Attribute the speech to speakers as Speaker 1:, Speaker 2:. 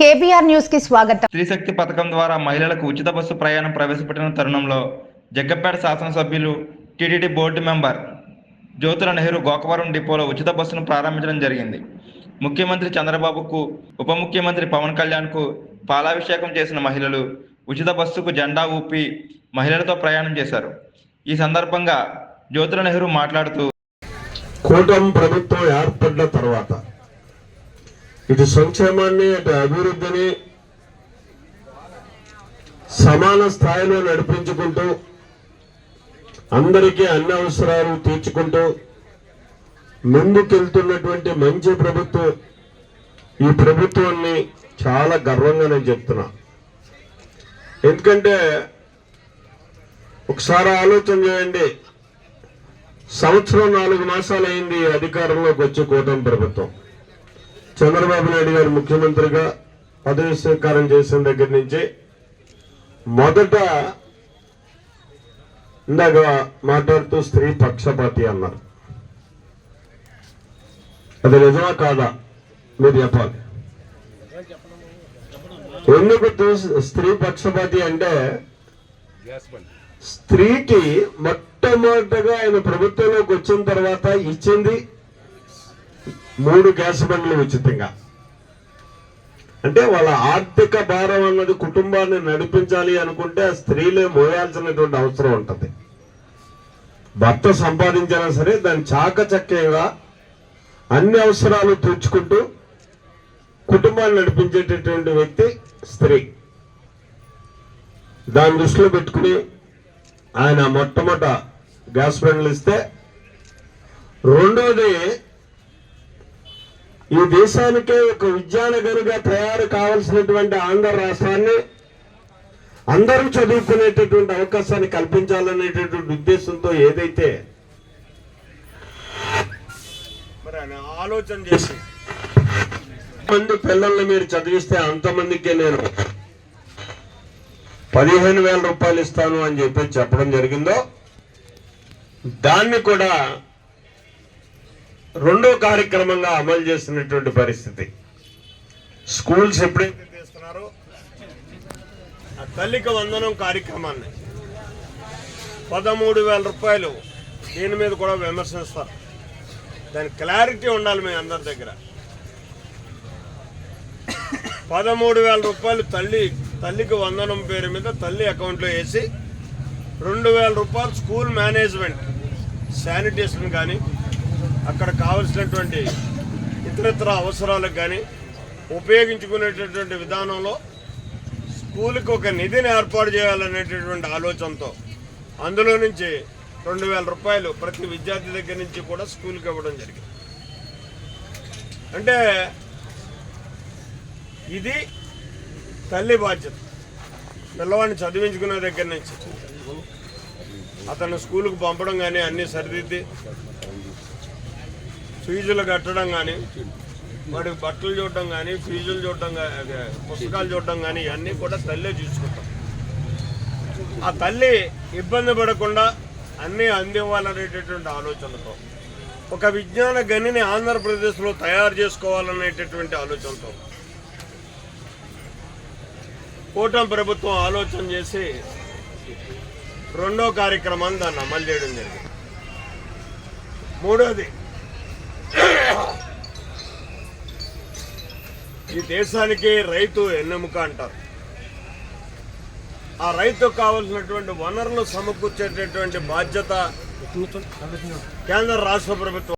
Speaker 1: KBR న్యూస్కి స్వాగతం.
Speaker 2: స్త్రీశక్తి పథకం ద్వారా మహిళలకు ఉచిత బస్సు ప్రయాణం ప్రవేశపెట్టిన తరుణంలో జగ్గంపేట శాసనసభ్యులు TTD board member Jyothula Nehru Gokavaram డిపోలో ఉచిత బస్సును ప్రారంభించడం జరిగింది. ముఖ్యమంత్రి చంద్రబాబుకు ఉప ముఖ్యమంత్రి పవన్ కళ్యాణ్కు పాలాభిషేకం చేసిన మహిళలు ఉచిత బస్సుకు జెండా ఊపి మహిళలతో ప్రయాణం చేశారు. ఈ సందర్భంగా జ్యోతుల నెహ్రూ మాట్లాడుతూ
Speaker 3: కూటమి ప్రభుత్వం ఏర్పడిన తర్వాత ఇటు సంక్షేమాన్ని అటు అభివృద్ధిని సమాన స్థాయిలో నడిపించుకుంటూ అందరికీ అన్ని అవసరాలు తీర్చుకుంటూ ముందుకెళ్తున్నటువంటి మంచి ప్రభుత్వం ఈ ప్రభుత్వాన్ని చాలా గర్వంగా నేను చెప్తున్నా. ఎందుకంటే ఒకసారి ఆలోచన చేయండి. సంవత్సరం నాలుగు మాసాలు అయింది అధికారంలోకి వచ్చి కూటమి ప్రభుత్వం. చంద్రబాబు నాయుడు గారు ముఖ్యమంత్రిగా పదవి స్వీకారం చేసిన దగ్గర నుంచి మొదట ఇందాక మాట్లాడుతూ స్త్రీ పక్షపాతి అన్నారు. అది నిజమా కాదా? మీరు చెప్పాలి. ఎందుకు స్త్రీ పక్షపాతి అంటే స్త్రీకి మొట్టమొదటగా ఆయన ప్రభుత్వంలోకి వచ్చిన తర్వాత ఇచ్చింది మూడు గ్యాస్ బండ్లు ఉచితంగా. అంటే వాళ్ళ ఆర్థిక భారం అన్నది కుటుంబాన్ని నడిపించాలి అనుకుంటే ఆ స్త్రీలే మోయాల్సినటువంటి అవసరం ఉంటుంది. భర్త సంపాదించినా సరే దాన్ని చాకచక్యంగా అన్ని అవసరాలు తీర్చుకుంటూ కుటుంబాన్ని నడిపించేటటువంటి వ్యక్తి స్త్రీ. దాన్ని దృష్టిలో పెట్టుకుని ఆయన మొట్టమొదట గ్యాస్ బండ్లు ఇస్తే రెండవది ఈ దేశానికే ఒక విద్యానగరుగా తయారు కావలసినటువంటి ఆంధ్ర రాష్ట్రాన్ని అందరూ చదువుకునేటటువంటి అవకాశాన్ని కల్పించాలనేటటువంటి ఉద్దేశంతో ఏదైతే మరి ఆయన ఆలోచన చేసి మంది పిల్లల్ని మీరు చదివిస్తే అంతమందికే నేను పదిహేను వేల రూపాయలు ఇస్తాను అని చెప్పి చెప్పడం జరిగిందో దాన్ని కూడా రెండో కార్యక్రమంగా అమలు చేసినటువంటి పరిస్థితి. స్కూల్స్ ఎప్పుడైతే తీస్తున్నారో ఆ తల్లికి వందనం కార్యక్రమాన్ని. పదమూడు వేల రూపాయలు దీని మీద కూడా విమర్శిస్తారు. దాని క్లారిటీ ఉండాలి మీ అందరి దగ్గర. పదమూడు వేల రూపాయలు తల్లి తల్లికి వందనం పేరు మీద తల్లి అకౌంట్లో వేసి రెండు వేల రూపాయలు స్కూల్ మేనేజ్మెంట్ శానిటేషన్ కానీ అక్కడ కావలసినటువంటి ఇతరత్ర అవసరాలకు కానీ ఉపయోగించుకునేటటువంటి విధానంలో స్కూల్కి ఒక నిధిని ఏర్పాటు చేయాలనేటటువంటి ఆలోచనతో అందులో నుంచి రెండు వేల రూపాయలు ప్రతి విద్యార్థి దగ్గర నుంచి కూడా స్కూల్కి ఇవ్వడం జరిగింది. అంటే ఇది తల్లి బాధ్యత. పిల్లవాడిని చదివించుకునే దగ్గర నుంచి అతను స్కూల్కి పంపడం కానీ అన్నీ సరిదిద్ది ఫీజులు కట్టడం కానీ వాడి బట్టలు చూడడం కానీ ఫీజులు చూడడం పుస్తకాలు చూడడం కానీ ఇవన్నీ కూడా తల్లే చూసుకుంటాం. ఆ తల్లి ఇబ్బంది పడకుండా అన్నీ అందివ్వాలనేటటువంటి ఆలోచనతో ఒక విజ్ఞాన గనిని ఆంధ్రప్రదేశ్లో తయారు చేసుకోవాలనేటటువంటి ఆలోచనతో కూటమి ప్రభుత్వం ఆలోచన చేసి రెండో కార్యక్రమాన్ని దాన్ని అమలు చేయడం జరిగింది. మూడోది ఈ దేశానికి రైతు ఎన్నెముక అంటారు. ఆ రైతుకు కావలసినటువంటి వనరులు సమకూర్చేటటువంటి బాధ్యత కేంద్ర రాష్ట్ర ప్రభుత్వం